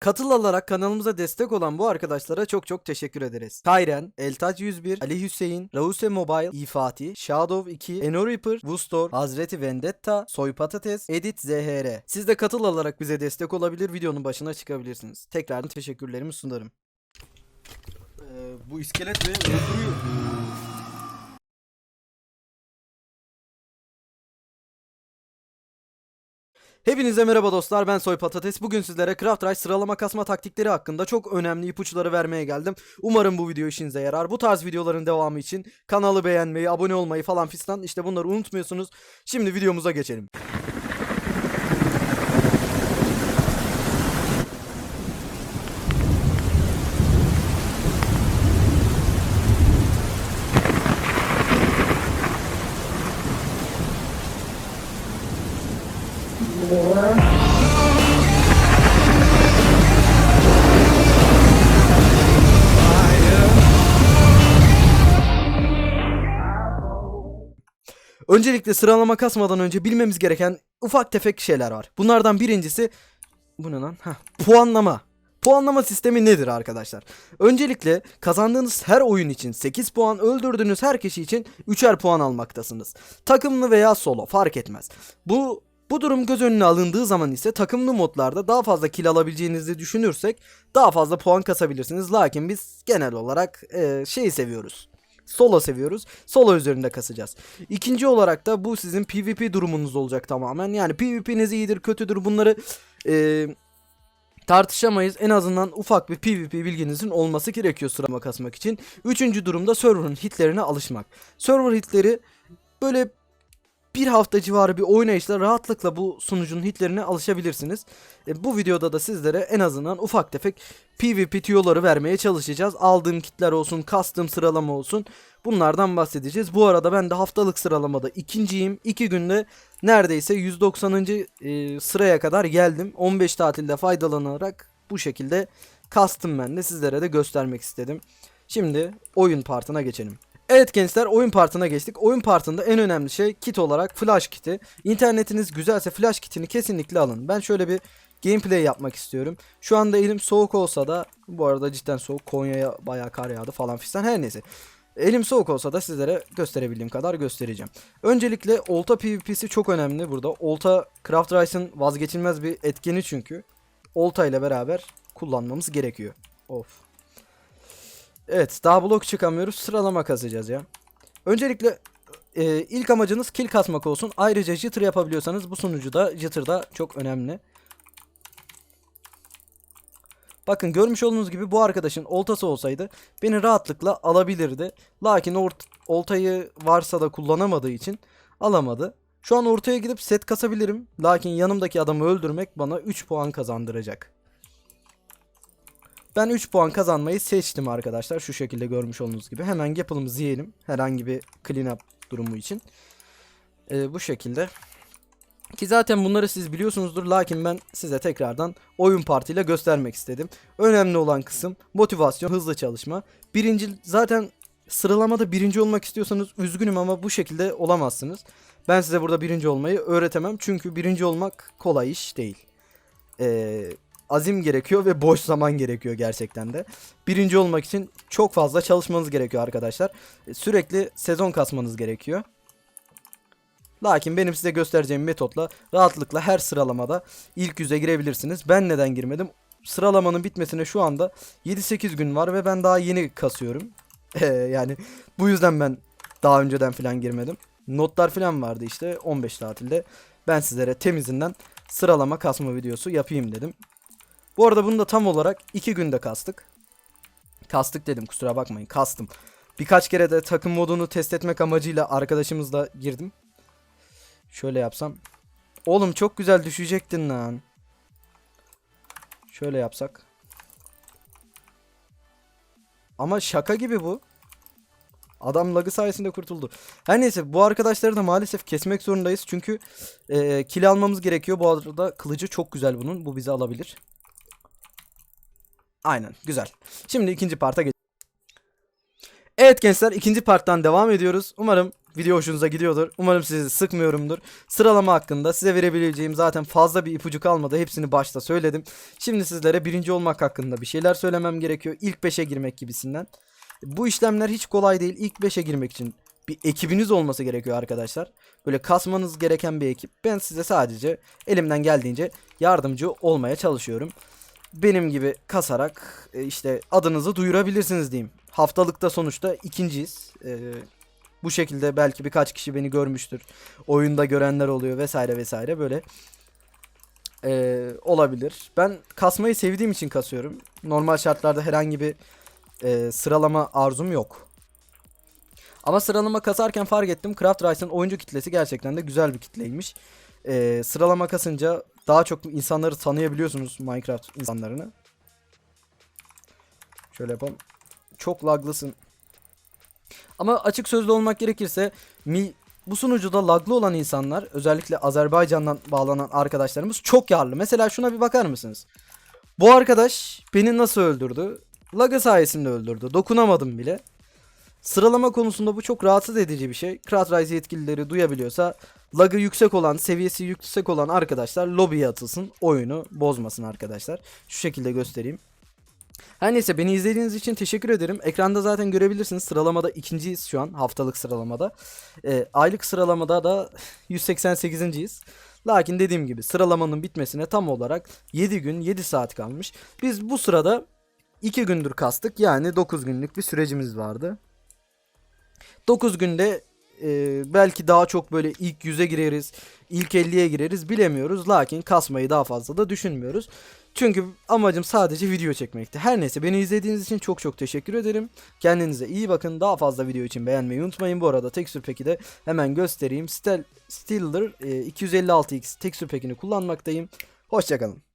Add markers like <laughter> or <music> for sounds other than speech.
Katıl alarak kanalımıza destek olan bu arkadaşlara çok çok teşekkür ederiz. Kayren, Eltac 101, Ali Hüseyin, Rause Mobile, İfati, Shadow 2, Eno Vustor, Hazreti Vendetta, Soy Patates, Edit ZHR. Siz de katıl alarak bize destek olabilir, videonun başına çıkabilirsiniz. Tekrardan teşekkürlerimi sunarım. Ee, bu iskelet beni öldürüyor. Hepinize merhaba dostlar ben Soy Patates. Bugün sizlere Craft Rush sıralama kasma taktikleri hakkında çok önemli ipuçları vermeye geldim. Umarım bu video işinize yarar. Bu tarz videoların devamı için kanalı beğenmeyi, abone olmayı falan fistan işte bunları unutmuyorsunuz. Şimdi videomuza geçelim. Öncelikle sıralama kasmadan önce bilmemiz gereken ufak tefek şeyler var. Bunlardan birincisi bu ne lan? Heh, puanlama. Puanlama sistemi nedir arkadaşlar? Öncelikle kazandığınız her oyun için 8 puan, öldürdüğünüz her kişi için 3'er puan almaktasınız. Takımlı veya solo fark etmez. Bu bu durum göz önüne alındığı zaman ise takımlı modlarda daha fazla kill alabileceğinizi düşünürsek daha fazla puan kasabilirsiniz. Lakin biz genel olarak e, şeyi seviyoruz. Solo seviyoruz. Solo üzerinde kasacağız. İkinci olarak da bu sizin PvP durumunuz olacak tamamen. Yani PvP'niz iyidir kötüdür bunları e, tartışamayız. En azından ufak bir PvP bilginizin olması gerekiyor sırama kasmak için. Üçüncü durumda server'ın hitlerine alışmak. Server hitleri böyle bir hafta civarı bir oynayışla rahatlıkla bu sunucunun hitlerine alışabilirsiniz. E, bu videoda da sizlere en azından ufak tefek PvP tüyoları vermeye çalışacağız. Aldığım kitler olsun, kastım sıralama olsun. Bunlardan bahsedeceğiz. Bu arada ben de haftalık sıralamada ikinciyim. İki günde neredeyse 190. e, sıraya kadar geldim. 15 tatilde faydalanarak bu şekilde kastım ben de sizlere de göstermek istedim. Şimdi oyun partına geçelim. Evet gençler oyun partına geçtik. Oyun partında en önemli şey kit olarak flash kiti. İnternetiniz güzelse flash kitini kesinlikle alın. Ben şöyle bir gameplay yapmak istiyorum. Şu anda elim soğuk olsa da bu arada cidden soğuk. Konya'ya bayağı kar yağdı falan fistan her neyse. Elim soğuk olsa da sizlere gösterebildiğim kadar göstereceğim. Öncelikle olta PvP'si çok önemli burada. Olta Craft Rice'ın vazgeçilmez bir etkeni çünkü. Olta ile beraber kullanmamız gerekiyor. Of. Evet daha blok çıkamıyoruz. Sıralama kazacağız ya. Öncelikle e, ilk amacınız kill kasmak olsun. Ayrıca jitter yapabiliyorsanız bu sunucuda jitter da çok önemli. Bakın görmüş olduğunuz gibi bu arkadaşın oltası olsaydı beni rahatlıkla alabilirdi. Lakin ort oltayı varsa da kullanamadığı için alamadı. Şu an ortaya gidip set kasabilirim. Lakin yanımdaki adamı öldürmek bana 3 puan kazandıracak. Ben 3 puan kazanmayı seçtim arkadaşlar. Şu şekilde görmüş olduğunuz gibi. Hemen yapılımızı yiyelim. Herhangi bir clean up durumu için. Ee, bu şekilde. Ki zaten bunları siz biliyorsunuzdur. Lakin ben size tekrardan oyun partiyle göstermek istedim. Önemli olan kısım motivasyon, hızlı çalışma. Birinci zaten sıralamada birinci olmak istiyorsanız üzgünüm ama bu şekilde olamazsınız. Ben size burada birinci olmayı öğretemem. Çünkü birinci olmak kolay iş değil. Eee azim gerekiyor ve boş zaman gerekiyor gerçekten de. Birinci olmak için çok fazla çalışmanız gerekiyor arkadaşlar. E, Sürekli sezon kasmanız gerekiyor. Lakin benim size göstereceğim metotla rahatlıkla her sıralamada ilk yüze girebilirsiniz. Ben neden girmedim? Sıralamanın bitmesine şu anda 7-8 gün var ve ben daha yeni kasıyorum. Ee, <laughs> yani bu yüzden ben daha önceden falan girmedim. Notlar falan vardı işte 15 tatilde. Ben sizlere temizinden sıralama kasma videosu yapayım dedim. Bu arada bunu da tam olarak 2 günde kastık. Kastık dedim kusura bakmayın kastım. Birkaç kere de takım modunu test etmek amacıyla arkadaşımızla girdim. Şöyle yapsam. Oğlum çok güzel düşecektin lan. Şöyle yapsak. Ama şaka gibi bu. Adam lagı sayesinde kurtuldu. Her neyse bu arkadaşları da maalesef kesmek zorundayız. Çünkü e, kill almamız gerekiyor. Bu arada kılıcı çok güzel bunun. Bu bizi alabilir. Aynen güzel. Şimdi ikinci parta geç. Evet gençler ikinci parttan devam ediyoruz. Umarım video hoşunuza gidiyordur. Umarım sizi sıkmıyorumdur. Sıralama hakkında size verebileceğim zaten fazla bir ipucu kalmadı. Hepsini başta söyledim. Şimdi sizlere birinci olmak hakkında bir şeyler söylemem gerekiyor. İlk 5'e girmek gibisinden. Bu işlemler hiç kolay değil. İlk 5'e girmek için bir ekibiniz olması gerekiyor arkadaşlar. Böyle kasmanız gereken bir ekip. Ben size sadece elimden geldiğince yardımcı olmaya çalışıyorum. Benim gibi kasarak e, işte adınızı duyurabilirsiniz diyeyim. Haftalıkta sonuçta ikinciyiz. E, bu şekilde belki birkaç kişi beni görmüştür. Oyunda görenler oluyor vesaire vesaire böyle e, olabilir. Ben kasmayı sevdiğim için kasıyorum. Normal şartlarda herhangi bir e, sıralama arzum yok. Ama sıralama kasarken fark ettim. Craft Rice'ın oyuncu kitlesi gerçekten de güzel bir kitleymiş. E, sıralama kasınca daha çok insanları tanıyabiliyorsunuz Minecraft insanlarını. Şöyle yapalım. Çok laglısın. Ama açık sözlü olmak gerekirse mi, bu sunucuda laglı olan insanlar özellikle Azerbaycan'dan bağlanan arkadaşlarımız çok yarlı. Mesela şuna bir bakar mısınız? Bu arkadaş beni nasıl öldürdü? Lagı sayesinde öldürdü. Dokunamadım bile. Sıralama konusunda bu çok rahatsız edici bir şey. Craftrise yetkilileri duyabiliyorsa lagı yüksek olan, seviyesi yüksek olan arkadaşlar lobiye atılsın. Oyunu bozmasın arkadaşlar. Şu şekilde göstereyim. Her neyse beni izlediğiniz için teşekkür ederim. Ekranda zaten görebilirsiniz. Sıralamada ikinciyiz şu an haftalık sıralamada. Ee, aylık sıralamada da <laughs> 188.yiz. Lakin dediğim gibi sıralamanın bitmesine tam olarak 7 gün 7 saat kalmış. Biz bu sırada 2 gündür kastık. Yani 9 günlük bir sürecimiz vardı. 9 günde e, belki daha çok böyle ilk 100'e gireriz, ilk 50'ye gireriz bilemiyoruz. Lakin kasmayı daha fazla da düşünmüyoruz. Çünkü amacım sadece video çekmekti. Her neyse beni izlediğiniz için çok çok teşekkür ederim. Kendinize iyi bakın. Daha fazla video için beğenmeyi unutmayın. Bu arada tekstür peki de hemen göstereyim. Stel, Stiller e, 256x tekstür pekini kullanmaktayım. Hoşçakalın.